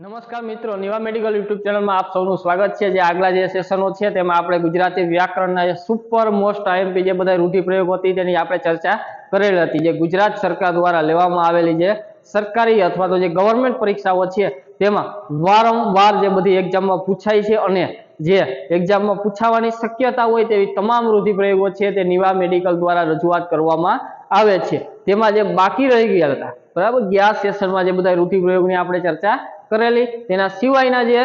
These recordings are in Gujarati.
નમસ્કાર મિત્રો, નિવા મેડિકલ યુટ્યુબ ચેનલમાં આપ સૌનું સ્વાગત છે. જે આગલા જે સેશનો છે તેમાં આપણે ગુજરાતી વ્યાકરણના સુપર મોસ્ટ આઈએમપી જે બધા રૂઢિપ્રયોગ હતી તેની આપણે ચર્ચા કરેલી હતી. જે ગુજરાત સરકાર દ્વારા લેવામાં આવેલી જે સરકારી અથવા તો જે ગવર્મેન્ટ પરીક્ષાઓ છે તેમાં વારંવાર જે બધી એક્ઝામમાં પૂછાય છે અને જે એક્ઝામમાં પૂછાવાની શક્યતા હોય તેવી તમામ રૂઢિપ્રયોગો છે તે નિવા મેડિકલ દ્વારા રજૂઆત કરવામાં આવે છે. તેમાં જે બાકી રહી ગયા હતા, બરાબર? ગયા સેશનમાં જે બધા રૂઢિપ્રયોગની આપણે ચર્ચા કરેલી. તેના સિવાયના જે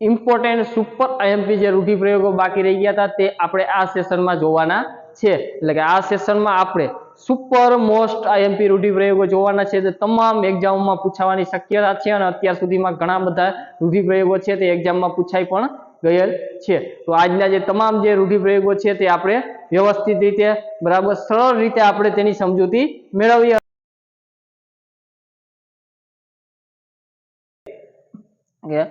ઇમ્પોર્ટન્ટ સુપર આઈએમપી જે રૂઢિપ્રયોગો બાકી રહી ગયા હતા, તે આપણે આ સેશનમાં જોવાના છે. એટલે કે આ સેશનમાં આપણે સુપર મોસ્ટ આઈએમપી રૂઢિપ્રયોગો જોવાના છે. તે તમામ એક્ઝામમાં પૂછાવાની શક્યતા છે અને અત્યાર સુધીમાં ઘણા બધા રૂઢિપ્રયોગો છે તે એક્ઝામમાં પૂછાઈ પણ ગયેલ છે. તો આજના જે તમામ જે રૂઢિપ્રયોગો છે તે આપણે વ્યવસ્થિત રીતે, બરાબર સરળ રીતે આપણે તેની સમજૂતી મેળવીએ. કે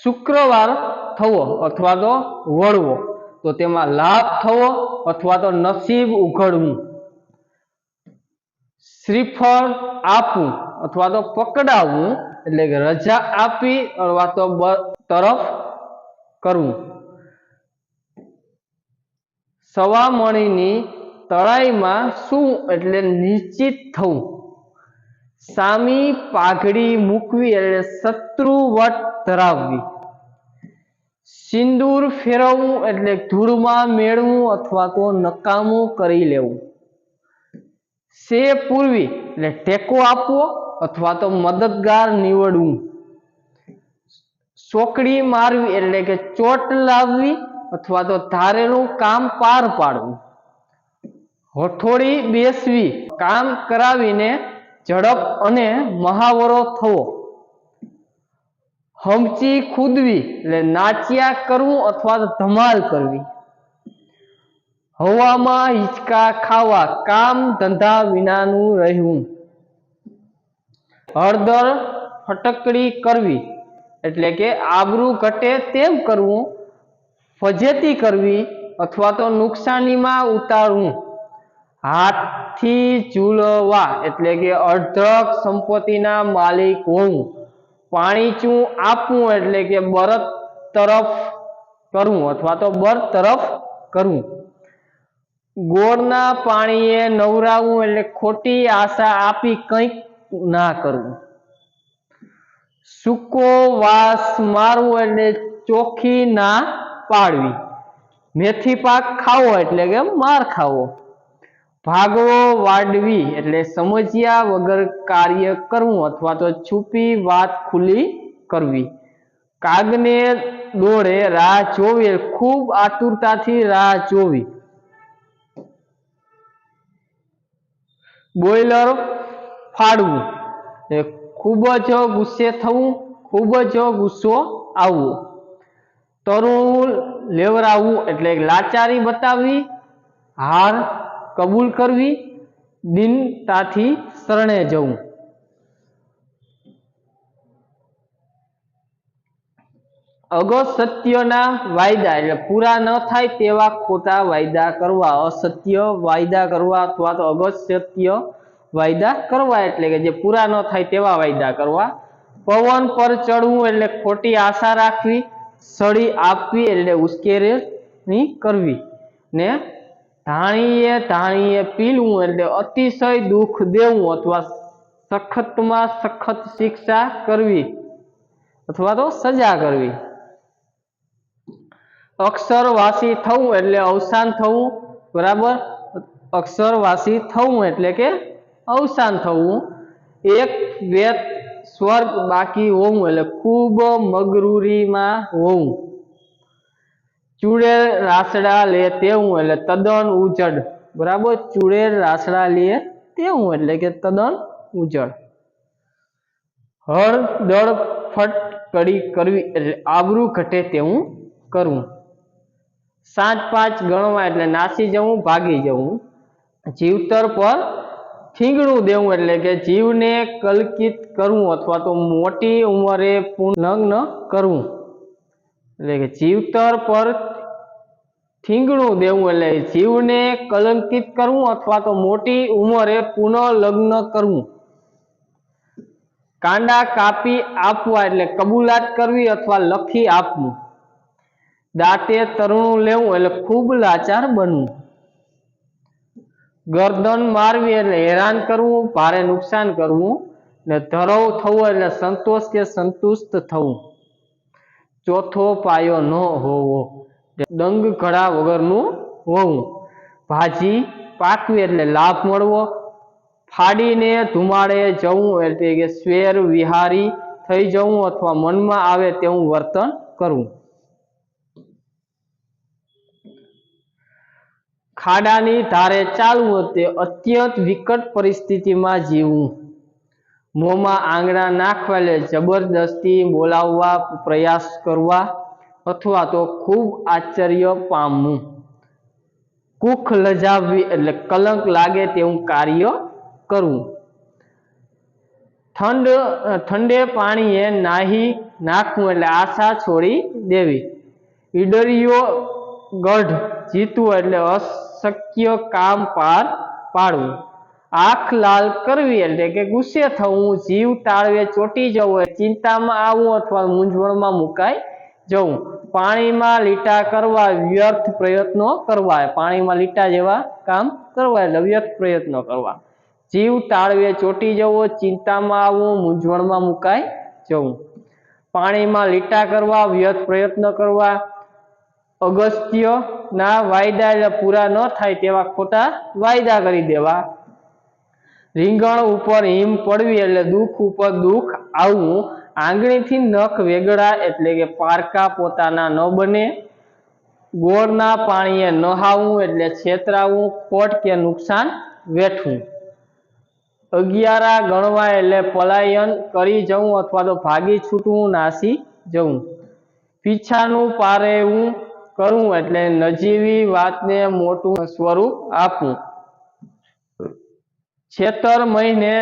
શુક્રવાર થવો અથવા તો વળવો. તો તેમાં લાભ થવો અથવા તો નસીબ ઉઘડવું. શ્રીફળ આપવું અથવા તો પકડાવવું, એટલે કે રજા આપી અથવા તો તરફ કરવું. સવામણીની તળાઈમાં શું એટલે નિશ્ચિત થવું? સામી પાઘડી મૂકવી એટલે શત્રુવટ ધરાવવી. સિંદૂર ફેરવવું એટલે ધૂળમાં મેળવું અથવા તો નકામું કરી લેવું. સે પૂર્વી એટલે ટેકો આપવો અથવા તો મદદગાર નીવડવું. ચોકડી મારવી એટલે કે ચોટ લાવવી અથવા તો ધારેલું કામ પાર પાડવું. હઠોડી બેસવી, કામ કરાવીને ઝડપ અને મહાવરો થવો. હમચી ખુદવી એટલે નાચ્યા કરવું અથવા તો ધમાલ કરવી. હવામાં હિંચકા ખાવા કામ ધંધા વિનાનું રહેવું હળદર ફટકડી કરવી એટલે કે આબરૂ ઘટે તેમ કરવું. ફજેતી કરવી અથવા તો નુકસાનીમાં ઉતારવું. હાથથી ચૂલવા એટલે કે અર્ધક સંપત્તિના માલિક હોવું પાણીચું આપવું એટલે કે બરત તરફ કરવું અથવા તો બર તરફ કરવું ગોળના પાણીએ નવરાવવું એટલે ખોટી આશા આપી કંઈક ના કરવું સૂકો વાસ મારવું એટલે ચોખ્ખી ના પાડવી. મેથી પાક ખાવો એટલે કે માર ખાવો. ભાગવો વાડવી એટલે સમજ્યા વગર કાર્ય કરવું અથવા તો છુપી વાત ખુલ્લી કરવી. કાગને દોડે રાહ જોવી ખૂબ આતુરતાથી રાહ જોવી. બોઈલર ફાડવું એ ખૂબ જ ગુસ્સે થવું, ખૂબ જ ગુસ્સો આવવો. તરુણ લેવરાવવું એટલે લાચારી બતાવવી. હાર કબૂલ કરવી દિનતાથી શરણે જવું. અગસત્યના વાયદા એટલે પૂરા ન થાય તેવા ખોટા વાયદા કરવા. અસત્ય વાયદા કરવા અથવા તો અગસત્ય વાયદા કરવા એટલે કે જે પૂરા ન થાય તેવા વાયદા કરવા. પવન પર ચડવું એટલે ખોટી આશા રાખવી, સળી આપવી એટલે ઉશ્કેરણી કરવી ને ધાણીએ ધાણીએ પીલવું એટલે અતિશય દુઃખ દેવું અથવા સખતમાં સખત શિક્ષા કરવી અથવા તો સજા કરવી. અક્ષરવાસી થવું એટલે અવસાન થવું, બરાબર? અક્ષરવાસી થવું એટલે કે અવસાન થવું. એક વેત સ્વર્ગ બાકી હોવું એટલે ખૂબ મગરૂરીમાં હોવું. ચૂડેલ રાસડા લે તેવું એટલે તદ્દન ઉજડ બરાબર? ચૂડેલ રાસડા લે તેવું એટલે કે તદ્દન ઉજળ. હળ, દળ, ફટ, કડી, કરવી એટલે આબરૂ ઘટે તેવું કરવું. સાત પાંચ ગણવા એટલે નાસી જવું, ભાગી જવું. જીવતર પર થીંગણું દેવું એટલે કે જીવને કલકિત કરવું અથવા તો મોટી ઉંમરે પુનઃ કરવું. એટલે કે જીવતર પર થીંગણું દેવું એટલે જીવને કલંકિત કરવું અથવા તો મોટી ઉંમરે પુનઃ લગ્ન કરવું. કાંડા કાપી આપવા એટલે કબૂલાત કરવી અથવા લખી આપવું. દાંતે તરણું લેવું એટલે ખૂબ લાચાર બનવું. ગરદન મારવી એટલે હેરાન કરવું, ભારે નુકસાન કરવું ને ધરવ થવું એટલે સંતોષ કે સંતુષ્ટ થવું. ચોથો પાયો ન હોવો. દંગ ઘડા વગરનું હોવું. ભાજી પાકવી એટલે લાભ મળવો. ફાડીને ધુમાડે જવું એટલે કે સ્વેર વિહારી થઈ જવું અથવા મનમાં આવે તેવું વર્તન કરવું. ખાડાની ધારે ચાલવું તે અત્યંત વિકટ પરિસ્થિતિમાં જીવવું. મોંમાં આંગણા નાખવા એટલે જબરદસ્તી બોલાવવા, પ્રયાસ કરવા. અથવા તો ખૂબ આશ્ચર્ય પામવું. કુખ લજાવવી એટલે કલંક લાગે તેવું કાર્ય કરવું. ઠંડ, ઠંડે પાણીએ નાહી નાખવું એટલે આશા છોડી દેવી. ઈડરિયો ગઢ જીતવું એટલે અશક્ય કામ પાર પાડવું. આંખ લાલ કરવી એટલે કે ગુસ્સે થવું. જીવ તાળવે ચોટી જવું ચિંતામાં આવવું અથવા મૂંઝવણમાં મુકાઈ જવું. પાણીમાં લીટા કરવા વ્યર્થ પ્રયત્નો કરવા પાણીમાં લીટા જેવા કામ કરવા એટલે વ્યર્થ પ્રયત્નો કરવા. જીવ તાળવે ચોટી જવો, ચિંતામાં આવવું, મૂંઝવણમાં મુકાઈ જવું. પાણીમાં લીટા કરવા, વ્યર્થ પ્રયત્ન કરવા અગસ્ત્ય ના વાયદા પૂરા ન થાય તેવા ખોટા વાયદા કરી દેવા. રીંગણ ઉપર હિમ પડવી એટલે દુઃખ ઉપર દુઃખ આવવું. આંગળીથી નખ વેગળા એટલે કે પારકા પોતાના ન બને. ગોળના પાણીએ નહાવું એટલે છેતરાવું, ખોટ કે નુકસાન વેઠવું. અગિયારા ગણવા એટલે પલાયન, કરી જવું અથવા તો ભાગી છૂટવું, નાસી જવું. પીછાનું પારેવું કરવું એટલે નજીવી વાતને મોટું સ્વરૂપ આપવું. છેતર મહિને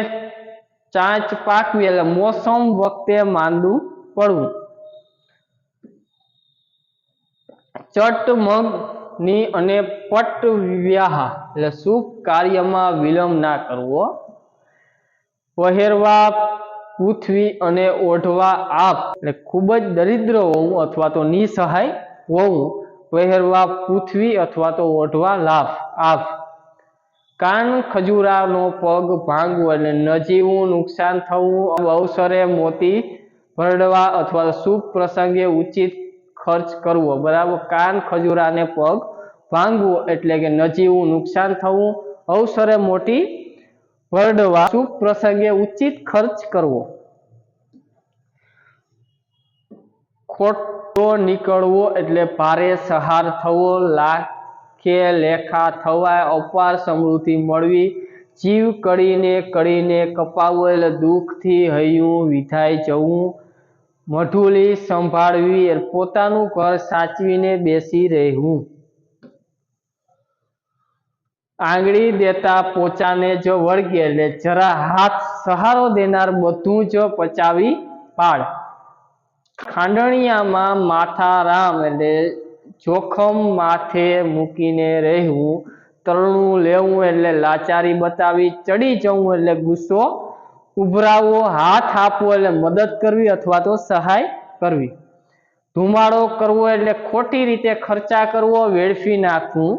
ચાંચ પાકવી એટલે મોસમ વખતે માંદું પડવું. ચટ મગની અને પટ વ્યાહ, એટલે શુભ કાર્યમાં વિલંબ ના કરવો. પહેરવા, પૃથ્વી અને ઓઢવા આપ, એટલે ખૂબ જ દરિદ્ર હોવું અથવા તો નિસહાય હોવું પહેરવા, પૃથ્વી અથવા તો ઓઢવા લાભ આપ. કાન ખજૂરાનો પગ ભાંગવો એટલે નજીવું નુકસાન થવું અવસરે મોતી ભરડવા અથવા શુભ પ્રસંગે ઉચિત ખર્ચ કરવો. બરાબર? કાન ખજૂરાને પગ ભાંગવું એટલે કે નજીવું નુકસાન થવું. અવસરે મોટી વરડવા શુભ પ્રસંગે ઉચિત ખર્ચ કરવો. ખોટો નીકળવો એટલે ભારે સહાર થવો લાખે લેખા થવા અપાર સમૃદ્ધિ મળવી, જીવ કડીને કડીને કપાવેલ દુઃખથી હૈયું વિધાઈ જવું, મઢુલી સંભાળવી પોતાનું ઘર સાચવીને બેસી રહેવું. આંગળી દેતા પોચાને જો વળગે, એટલે જરા હાથ સહારો દેનાર બધું જ પચાવી પાડ. ખાંડણિયામાં માથા રામ, એટલે જોખમ માથે મૂકીને રહેવું તરણું લેવું એટલે લાચારી બતાવી, ચડી જવું એટલે ગુસ્સો ઉભરાવવો હાથ આપવો એટલે મદદ કરવી અથવા તો સહાય કરવી. ધુમાડો કરવો એટલે ખોટી રીતે ખર્ચા કરવો, વેડફી નાખવું,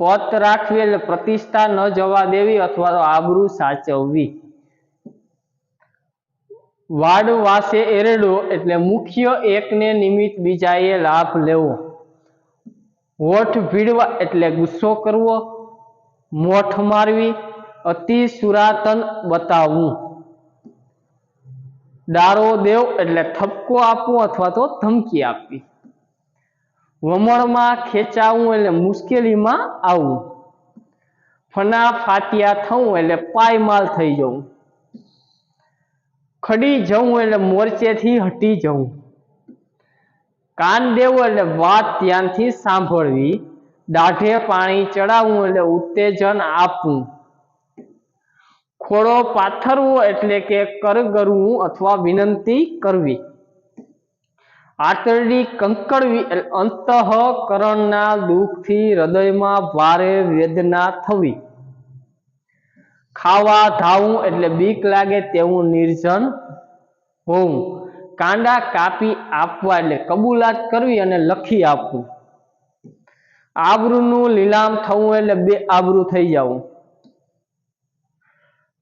પત રાખવી એટલે પ્રતિષ્ઠા ન જવા દેવી અથવા તો આબરૂ સાચવવી. વાડ વાસે એરડો એટલે મુખ્ય એકને નિમિત્ત બીજાએ લાભ લેવો. હોઠ ભીડવા એટલે ગુસ્સો કરવો મોઠ મારવી, અતિ સુરાતન બતાવવું. ડારો દેવ એટલે ઠપકો આપવો અથવા તો ધમકી આપવી. વમણમાં ખેંચાવું એટલે મુશ્કેલીમાં આવવું. ફના ફાટિયા થવું એટલે પાયમાલ થઈ જવું. ખડી જવું એટલે મોરચેથી હટી જવું કાન દેવું એટલે વાત ધ્યાનથી સાંભળવી, દાઢે પાણી ચડાવવું એટલે ઉત્તેજન આપવું. ખોળો પાથરવો એટલે કે કરગરવું અથવા વિનંતી કરવી. આતરડી એટલે અંતઃકરણના દુઃખથી હૃદયમાં ભારે વેદના થવી. ખાવા ધાવું એટલે બીક લાગે તેવું નિર્જન હોવું. કાંડા કાપી આપવા એટલે કબૂલાત કરવી અને લખી આપવું. આબરૂનું લીલામ થવું એટલે બે આબરૂ થઈ જવું.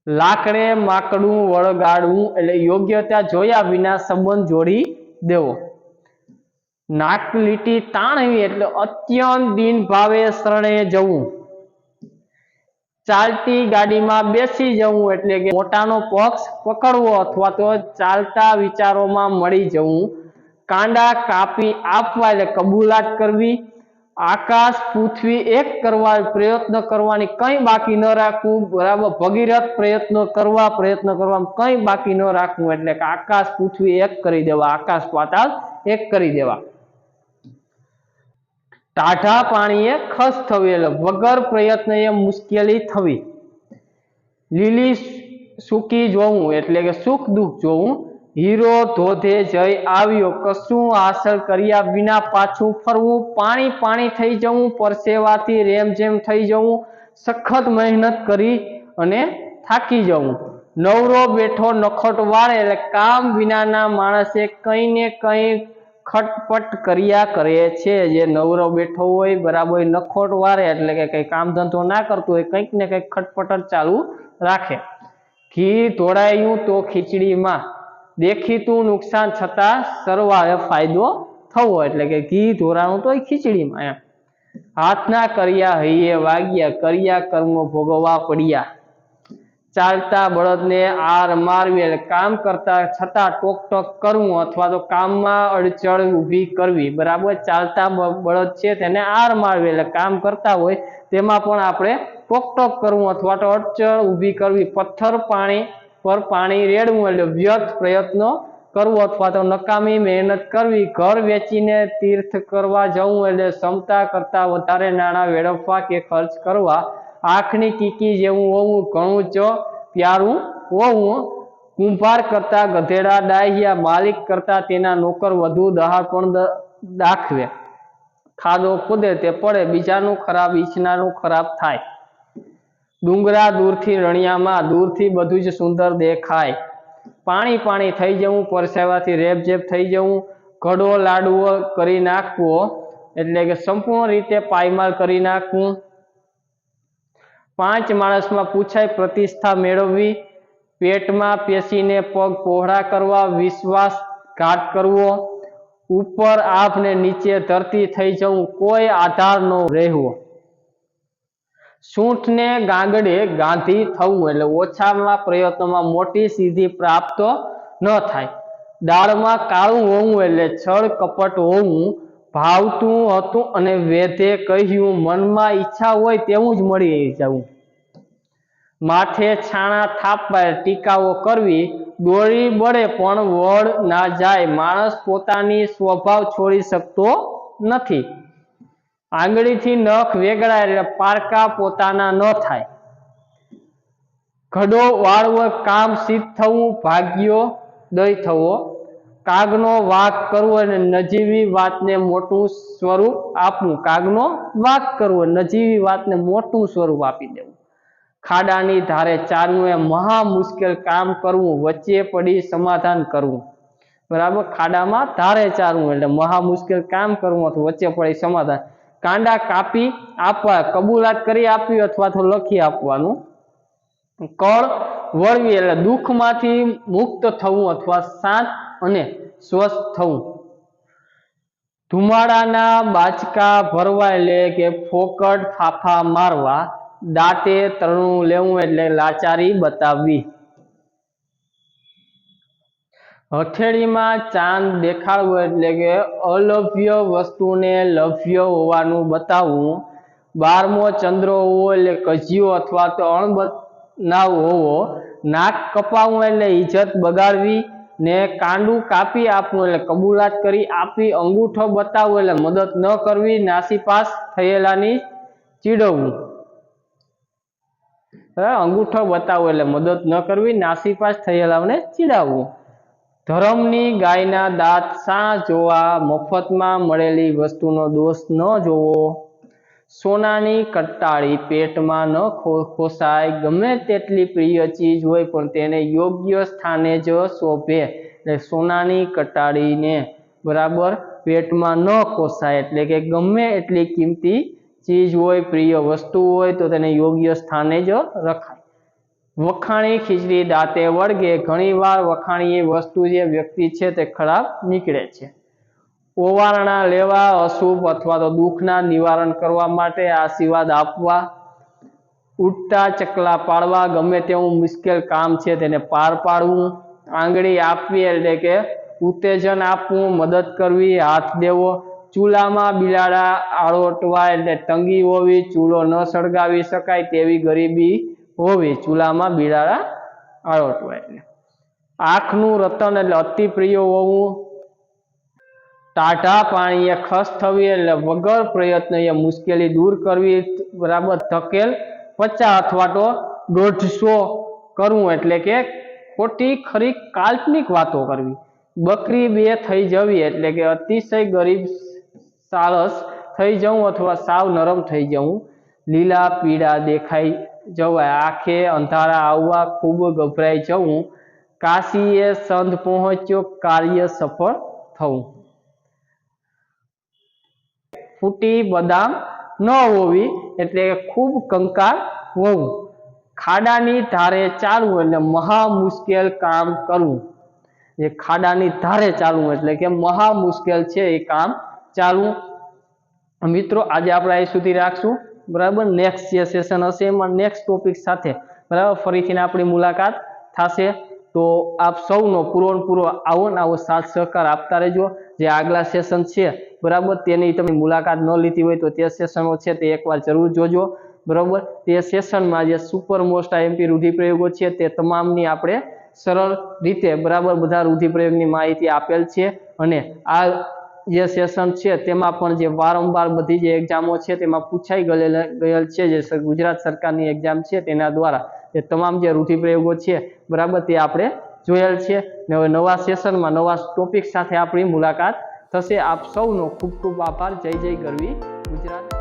લાકડે માકડું વળગાડવું એટલે યોગ્યતા જોયા વિના સંબંધ જોડી દેવો. નાક લીટી તાણવી એટલે અત્યંત દિન ભાવે શરણે જવું. ચાલતી ગાડીમાં બેસી જવું એટલે કે મોટાનો પક્ષ પકડવો અથવા તો ચાલતા વિચારોમાં મળી જવું. કાંડા કાપી આપવા એટલે કબૂલાત કરવી. આકાશ પૃથ્વી એક કરવા પ્રયત્ન કરવાની કંઈ બાકી ન રાખવું. બરાબર, ભગીરથ પ્રયત્નો કરવા, પ્રયત્ન કરવા કંઈ બાકી ન રાખવું. એટલે કે આકાશ પૃથ્વી એક કરી દેવા, આકાશ પાતાળ એક કરી દેવા. ટાઢા પાણીએ ખસ થવી એટલે વગર પ્રયત્નએ મુશ્કેલી થવી. લીલી સૂકી જોવું એટલે કે સુખ દુઃખ જોવું. હીરો ધોધે જઈ આવ્યો, કશું હાંસલ કર્યા વિના પાછું ફરવું. પાણી પાણી થઈ જવું, પરસેવાથી રેમઝેમ થઈ જવું. સખત મહેનત કરી અને થાકી જવું. નવરો બેઠો નખોટ વાળે એટલે કામ વિનાના માણસે કંઈ ને કંઈ ખટપટ કર્યા કરે છે. જે નવરો બેઠો હોય, બરાબર નખોટ વારે એટલે કે કંઈ કામ ધંધો ના કરતો હોય, કંઈક ને કંઈક ખટપટ ચાલુ રાખે. ઘી તોડાયું તો ખીચડીમાં. દેખીતું નુકસાન છતાં સરવાળે ફાયદો થવો એટલે કે ઘી ધોરાણું તો ખીચડીમાં એમ. હાથના કર્યા હૈયે વાગ્યા, કર્યા કર્મો ભોગવવા પડ્યા. ચાલતા બળદને આર મારવી એટલે કામ કરતા છતાં ટોક ટોક કરવું અથવા તો કામમાં અડચણ ઊભી કરવી. બરાબર? ચાલતા બળદ છે તેને આર મારવી એટલે કામ કરતા હોય તેમાં પણ આપણે ટોક ટોક કરવું અથવા તો અડચણ ઊભી કરવી. પથ્થર પાણી પર પાણી રેડવું એટલે વ્યર્થ પ્રયત્નો કરવો અથવા તો નકામી મહેનત કરવી. ઘર વેચીને તીર્થ કરવા જવું એટલે ક્ષમતા કરતા વધારે નાણાં વેડફવા કે ખર્ચ કરવા આંખની કીકી જેવું હોવું ઘણું ચો પ્યારું હોવું. કુંભાર કરતા ગધેડા ડાહ્યા, માલિક કરતા તેના નોકર વધુ દહાપણ દ- દાખવે. ખાડો ખોદે તે પડે, બીજાનું ખરાબ, ઈચ્છનારું ખરાબ થાય. ડુંગરા દૂરથી રણિયામાં, દૂરથી બધું જ સુંદર દેખાય. પાણી પાણી થઈ જવું, પરસેવાથી રેબઝેબ થઈ જવું. ઘડો લાડવો કરી નાખવો, એટલે કે સંપૂર્ણ રીતે પાયમાલ કરી નાખવું. પાંચ માણસમાં પૂછાય પ્રતિષ્ઠા મેળવવી, પેટમાં પેશીને પગ પહોળા કરવા વિશ્વાસઘાત કરવો, ઉપર આપને નીચે ધરતી થઈ જવું, કોઈ આધાર ન રહેવો. સૂંઠને ગાંગડે ગાંધી થવું એટલે ઓછામાં પ્રયત્નોમાં મોટી સિદ્ધિ પ્રાપ્ત ન થાય. દાળમાં કાળું હોવું એટલે છળ કપટ હોવું ભાવતું હતું અને વેધે કહ્યું, મનમાં ઈચ્છા હોય તેવું જ મળી જવું. માથે છાણા થાપવા ટીકાઓ કરવી, દોરી બળે પણ વળ ના જાય. માણસ પોતાની સ્વભાવ છોડી શકતો નથી. આંગળીથી નખ વેગળાય, પારકા પોતાના ન થાય. ઘડો વાળવો કામ સિદ્ધ થવું, ભાગ્યો દય થવો કાગનો વાક કરવો અને નજીવી વાતને મોટું સ્વરૂપ આપવું. કાગનો વાક કરવો, નજીવી વાતને મોટું સ્વરૂપ આપી દેવું. ખાડાની ધારે ચાલવું એ મહા મુશ્કેલ કામ કરવું, વચ્ચે પડી સમાધાન કરવું. બરાબર? ખાડામાં ધારે ચાલવું એટલે મહા મુશ્કેલ કામ કરવું અથવા વચ્ચે પડી સમાધાન. કાંડા કાપી આપવા, કબૂલાત કરી આપવી અથવા તો લખી આપવાનું. કળ વળવી એટલે દુઃખમાંથી મુક્ત થવું અથવા શાંત અને સ્વસ્થ થવું. ધુમાડાના બાચકા ભરવા એટલે કે ફોકટ ફાફા મારવા, દાંતે તરણું લેવું એટલે લાચારી બતાવવી. હથેળીમાં ચાંદ દેખાડવો એટલે કે અલભ્ય વસ્તુને લભ્ય હોવાનું બતાવવું. બારમો ચંદ્ર હોવો એટલે કજિયો અથવા તો અણબનાવ હોવો. નાક કપાવવું એટલે ઇજ્જત બગાડવી. ને કાંડું કાપી આપવું એટલે કબૂલાત કરી આપી, અંગૂઠો બતાવવો એટલે મદદ ન કરવી, નાસીપાસ થયેલાની ચીડવવું. અંગૂઠો બતાવવો એટલે મદદ ન કરવી, નાસીપાસ થયેલાને ચીડાવવું. ધર્મની ગાયના દાંત સા જોવા, મફતમાં મળેલી વસ્તુનો દોષ ન જોવો. સોનાની કટ્ટાળી પેટમાં ન ખોસાય. ગમે તેટલી પ્રિય ચીજ હોય પણ તેને યોગ્ય સ્થાને જ શોભે. એટલે સોનાની કટાળીને બરાબર પેટમાં ન ખોસાય. એટલે કે ગમે એટલી કિંમતી ચીજ હોય, પ્રિય વસ્તુ હોય, તો તેને યોગ્ય સ્થાને જ રખાય. વખાણી ખીચડી દાંતે વળગે. ઘણીવાર વખાણી એ વસ્તુ જે વ્યક્તિ છે તે ખરાબ નીકળે છે. ઓવારણા લેવા, અશુભ અથવા તો દુઃખના નિવારણ કરવા માટે આશીર્વાદ આપવા ઉડતા ચકલા પાડવા, ગમે તેવું મુશ્કેલ કામ છે તેને પાર પાડવું, આંગળી આપવી એટલે કે ઉત્તેજન આપવું, મદદ કરવી, હાથ દેવો, ચૂલામાં બિલાડા આળોટવા એટલે તંગી હોવી, ચૂલો ન સળગાવી શકાય તેવી ગરીબી હોવી, ચૂલામાં બિલાડા આળોટવા એટલે. આંખનું રતન એટલે અતિ પ્રિય હોવું ટાઢા પાણીએ ખસ થવી એટલે વગર પ્રયત્ન એ મુશ્કેલી દૂર કરવી બરાબર ધકેલ પચાસ અથવા તો દોઢસો કરવું એટલે કે ખોટી ખરી કાલ્પનિક વાતો કરવી. બકરી બે થઈ જવી એટલે કે અતિશય ગરીબ સાળસ થઈ જવું અથવા સાવ નરમ થઈ જવું. લીલા, પીળા દેખાઈ જવાય. આંખે અંધારા આવવા ખૂબ ગભરાઈ જવું. કાશીએ સંધ પહોંચ્યો, કાર્ય સફળ થવું. ફૂટી બદામ ન હોવી એટલે ખૂબ કંકાર હોવું. ખાડાની ધારે ચાલવું એટલે મહા મુશ્કેલ કામ કરવું. જે ખાડાની ધારે ચાલવું એટલે કે મહા મુશ્કેલ છે એ કામ ચાલવું. મિત્રો, આજે આપણે અહીં સુધી રાખશું. બરાબર? નેક્સ્ટ જે સેશન હશે એમાં નેક્સ્ટ ટોપિક સાથે. બરાબર? ફરીથી આપણી મુલાકાત થશે. તો આપ સૌનો પૂરો પૂરો આવો ને આવો સાથ સહકાર આપતા રહેજો. જે આગલા સેશન છે, બરાબર, તેની તમે મુલાકાત ન લીધી હોય તો તે સેશનો છે તે એકવાર જરૂર જોજો. બરાબર, તે સેશનમાં જે સુપર મોસ્ટ આઈએમપી રૂઢિપ્રયોગો છે તે તમામની આપણે સરળ રીતે, બરાબર, બધા રૂઢિપ્રયોગની માહિતી આપેલ છે. અને આ જે સેશન છે. તેમાં પણ જે વારંવાર બધી જે એક્ઝામો છે, તેમાં પૂછાઈ ગયેલ ગયેલ છે જે ગુજરાત સરકારની એક્ઝામ છે, તેના દ્વારા એ તમામ જે રૂઢિપ્રયોગો છે, બરાબર, તે આપણે જોયેલ છે. ને હવે નવા સેશનમાં નવા ટોપિક સાથે આપણી મુલાકાત થશે. આપ સૌનો ખૂબ ખૂબ આભાર. જય જય ગરવી ગુજરાત.